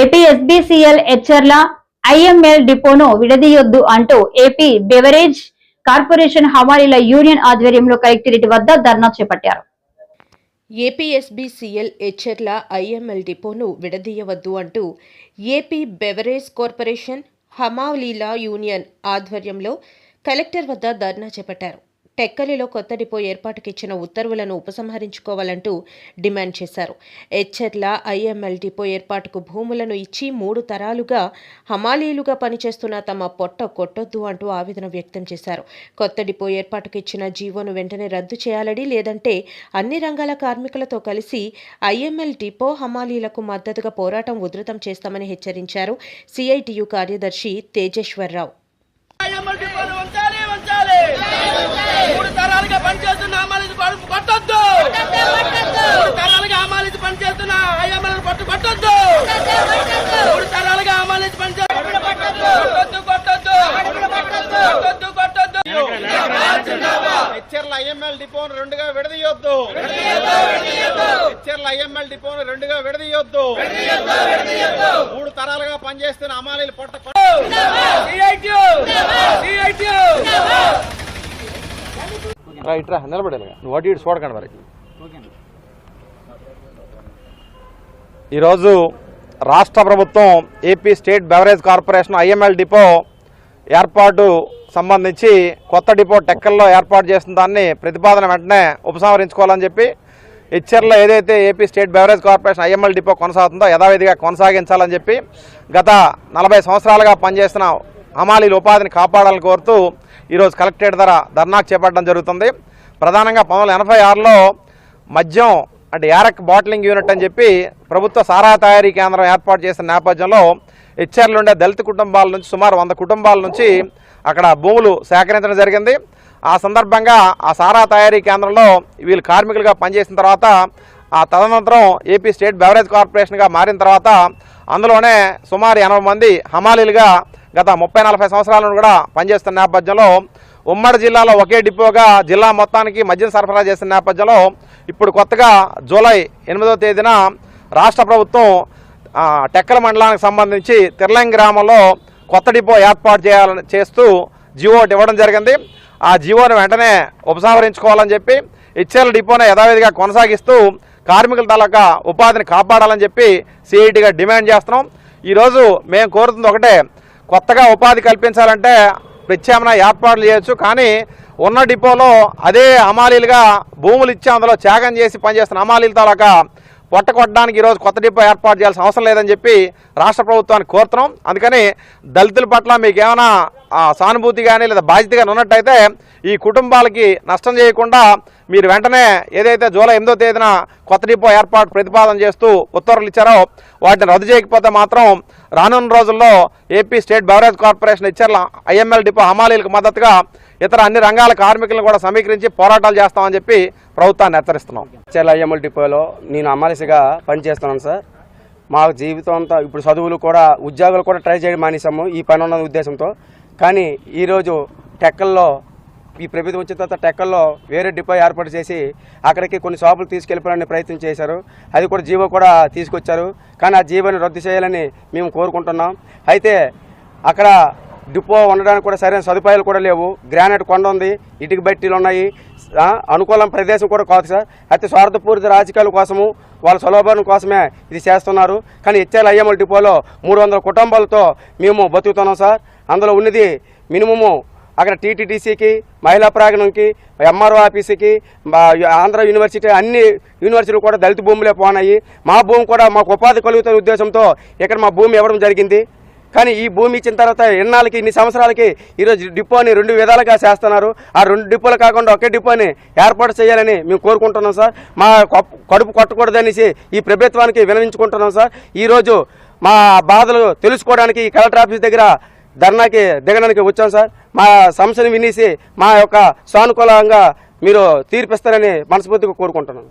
AP ఎస్బీసీఎల్ Etcherla IML డిపోను విడదీయొద్దు అంటూ ఏపీ బెవరేజ్ కార్పొరేషన్ హమాలీల యూనియన్ ఆధ్వర్యంలో కలెక్టరేట్ వద్ద ధర్నా చేపట్టారు. ఏపీఎస్బీసీఎల్ హెచ్ఎర్ల ఐఎంఎల్ డిపోను విడదీయవద్దు అంటూ ఏపీ బెవరేజ్ కార్పొరేషన్ హమాలీలా యూనియన్ ఆధ్వర్యంలో కలెక్టర్ వద్ద ధర్నా చేపట్టారు. టెక్కలిలో కొత్త డిపో ఏర్పాటుకి ఇచ్చిన ఉత్తర్వులను ఉపసంహరించుకోవాలంటూ డిమాండ్ చేశారు. హెచ్ఎర్ల ఐఎంఎల్ డిపో ఏర్పాటుకు భూములను ఇచ్చి మూడు తరాలుగా హమాలీలుగా పనిచేస్తున్న తమ పొట్ట కొట్టొద్దు అంటూ ఆవేదన వ్యక్తం చేశారు. కొత్త డిపో ఏర్పాటుకు ఇచ్చిన జీవోను వెంటనే రద్దు చేయాలని లేదంటే అన్ని రంగాల కార్మికులతో కలిసి ఐఎంఎల్ డిపో హమాలీలకు మద్దతుగా పోరాటం ఉధృతం చేస్తామని హెచ్చరించారు. సిఐటియు కార్యదర్శి తేజేశ్వరరావు ఐఎంఎల్ డిపోను ఉంచాలి ఉంచాలి మూడు తరాలుగా పనిచేస్తున్న అమ్మాలి పడుపు పట్టొద్దు మూడు తరాలుగా అమ్మాలి పనిచేస్తున్న ఐఎంఎల్ పట్టు పట్టొద్దు మూడు తరాలుగా అమ్మాలి పనిచేస్తున్న కొట్టొద్దు కొట్టొద్దు! కొట్టొద్దు కొట్టొద్దు! హెచ్ఆర్ల ఐఎంఎల్ డిపోను రెండుగా విడదీయొద్దు! హెచ్ఆర్ల ఐఎంఎల్ డిపోను రెండుగా విడదీయొద్దు! మూడు తరాలుగా పనిచేస్తున్న అమాలీలు పొట్ట సిఐటియు సిఐటియు రైట్ రా నిలబడాలి. నువ్వు అటు ఇటు చూడకండి మరి. ఈరోజు రాష్ట్ర ప్రభుత్వం AP state beverage corporation IML depot ఏర్పాటు సంబంధించి కొత్త డిపో టెక్కల్లో ఏర్పాటు చేసిన దాన్ని ప్రతిపాదన వెంటనే ఉపసంహరించుకోవాలని చెప్పి హెచ్ఆర్లో ఏదైతే AP state beverage corporation IML depot కొనసాగుతుందో యథావిధిగా కొనసాగించాలని చెప్పి గత నలభై సంవత్సరాలుగా పనిచేసిన హమాలీల ఉపాధిని కాపాడాలని కోరుతూ ఈరోజు కలెక్టరేట్ ధర ధర్నాకు చేపట్టడం జరుగుతుంది. ప్రధానంగా పంతొమ్మిది ఎనభై ఆరులో మద్యం అంటే యారక్ బాటిలింగ్ యూనిట్ అని చెప్పి ప్రభుత్వ సారా తయారీ కేంద్రం ఏర్పాటు చేసిన నేపథ్యంలో హెచ్ఆర్లు ఉండే దళిత కుటుంబాల నుంచి సుమారు వంద కుటుంబాల నుంచి అక్కడ భూములు సేకరించడం జరిగింది. ఆ సందర్భంగా ఆ సారా తయారీ కేంద్రంలో వీళ్ళు కార్మికులుగా పనిచేసిన తర్వాత ఆ తదనంతరం ఏపీ స్టేట్ బెవరేజ్ కార్పొరేషన్గా మారిన తర్వాత అందులోనే సుమారు ఎనభై మంది హమాలీలుగా గత ముప్పై నలభై సంవత్సరాల నుండి కూడా పనిచేస్తున్న నేపథ్యంలో ఉమ్మడి జిల్లాలో ఒకే డిపోగా జిల్లా మొత్తానికి మద్యం సరఫరా చేసిన నేపథ్యంలో ఇప్పుడు కొత్తగా జూలై ఎనిమిదవ తేదీన రాష్ట్ర ప్రభుత్వం టెక్కల మండలానికి సంబంధించి తిర్లంగ్ గ్రామంలో కొత్త డిపో ఏర్పాటు చేయాలని చేస్తూ జివో ఇవ్వడం జరిగింది. ఆ జివోను వెంటనే ఉపసంహరించుకోవాలని చెప్పి హెచ్ఎల్ డిపోను యథావిధిగా కొనసాగిస్తూ కార్మికుల తాలూకా ఉపాధిని కాపాడాలని చెప్పి సిఐటిగా డిమాండ్ చేస్తున్నాం. ఈరోజు మేము కోరుతుంది ఒకటే కొత్తగా ఉపాధి కల్పించాలంటే ప్రత్యామ్నాయ ఏర్పాట్లు చేయొచ్చు. కానీ ఉన్న డిపోలో అదే అమాలీలుగా భూములు ఇచ్చి అందులో త్యాగం చేసి పనిచేస్తున్న అమాలీల తాలూకా పొట్ట కొట్టడానికి ఈరోజు కొత్త డిపో ఏర్పాటు చేయాల్సిన అవసరం లేదని చెప్పి రాష్ట్ర ప్రభుత్వాన్ని కోరుతున్నాం. అందుకని దళితుల పట్ల మీకేమైనా సానుభూతి కానీ లేదా బాధ్యత కానీ ఉన్నట్టయితే ఈ కుటుంబాలకి నష్టం చేయకుండా మీరు వెంటనే ఏదైతే జూలై ఎనిమిదో తేదీన కొత్త డిపో ఏర్పాటు ప్రతిపాదన చేస్తూ ఉత్తర్వులు ఇచ్చారో వాటిని రద్దు చేయకపోతే మాత్రం రానున్న రోజుల్లో AP state beverage corporation Etcherla IML depot హమాలీలకు మద్దతుగా ఇతర అన్ని రంగాల కార్మికులను కూడా సమీకరించి పోరాటాలు చేస్తామని చెప్పి ప్రభుత్వాన్ని హెచ్చరిస్తున్నాం. హెచ్ఎల్ ఐఎంఎల్ డిపోలో నేను అమాలిసిగా పనిచేస్తున్నాను సార్. మా జీవితం అంతా ఇప్పుడు చదువులు కూడా ఉద్యోగాలు కూడా ట్రై చేయడం మానేసాము ఈ పని ఉన్న ఉద్దేశంతో. కానీ ఈరోజు టెక్కల్లో ఈ ప్రభుత్వం వచ్చిన తర్వాత టెక్కల్లో వేరే డిపో ఏర్పాటు చేసి అక్కడికి కొన్ని షాపులు తీసుకెళ్ళిపోవాలని ప్రయత్నం చేశారు. అది కూడా జీవో కూడా తీసుకొచ్చారు. కానీ ఆ జీవోని రద్దు చేయాలని మేము కోరుకుంటున్నాం. అయితే అక్కడ డిపో ఉండడానికి కూడా సరైన సదుపాయాలు కూడా లేవు. గ్రానైట్ కొండ ఉంది ఇటుక బట్టీలు ఉన్నాయి. అనుకూలం ప్రదేశం కూడా కాదు సార్. అయితే స్వార్థపూరిత రాజకీయాల కోసము వాళ్ళ సులభం కోసమే ఇది చేస్తున్నారు. కానీ హెచ్ఎల్ ఐఎంఎల్ డిపోలో మూడు వందల కుటుంబాలతో మేము బతుకుతున్నాం సార్. అందులో ఉన్నది మినిమము అక్కడ టీటీడీసీకి మహిళా ప్రాంగణంకి ఎంఆర్ఓ ఆఫీసుకి మా ఆంధ్ర యూనివర్సిటీ అన్ని యూనివర్సిటీలు కూడా దళిత భూములే పోనాయి. మా భూమి కూడా మాకు ఉపాధి కలుగుతున్న ఉద్దేశంతో ఇక్కడ మా భూమి ఇవ్వడం జరిగింది. కానీ ఈ భూమి ఇచ్చిన తర్వాత ఎన్నాళ్ళకి ఇన్ని సంవత్సరాలకి ఈరోజు డిపోని రెండు విధాలుగా చేస్తున్నారు. ఆ రెండు డిపోలు కాకుండా ఒకే డిపోని ఏర్పాటు చేయాలని మేము కోరుకుంటున్నాం సార్. మా కడుపు కొట్టకూడదనేసి ఈ ప్రభుత్వానికి వినవించుకుంటున్నాం సార్. ఈరోజు మా బాధలు తెలుసుకోవడానికి ఈ కలెక్టర్ ఆఫీస్ దగ్గర ధర్నాకి దిగడానికి వచ్చాం సార్. మా సమస్యను వినేసి మా యొక్క సానుకూలంగా మీరు తీర్పిస్తారని మనస్ఫూర్తిగా కోరుకుంటున్నాను.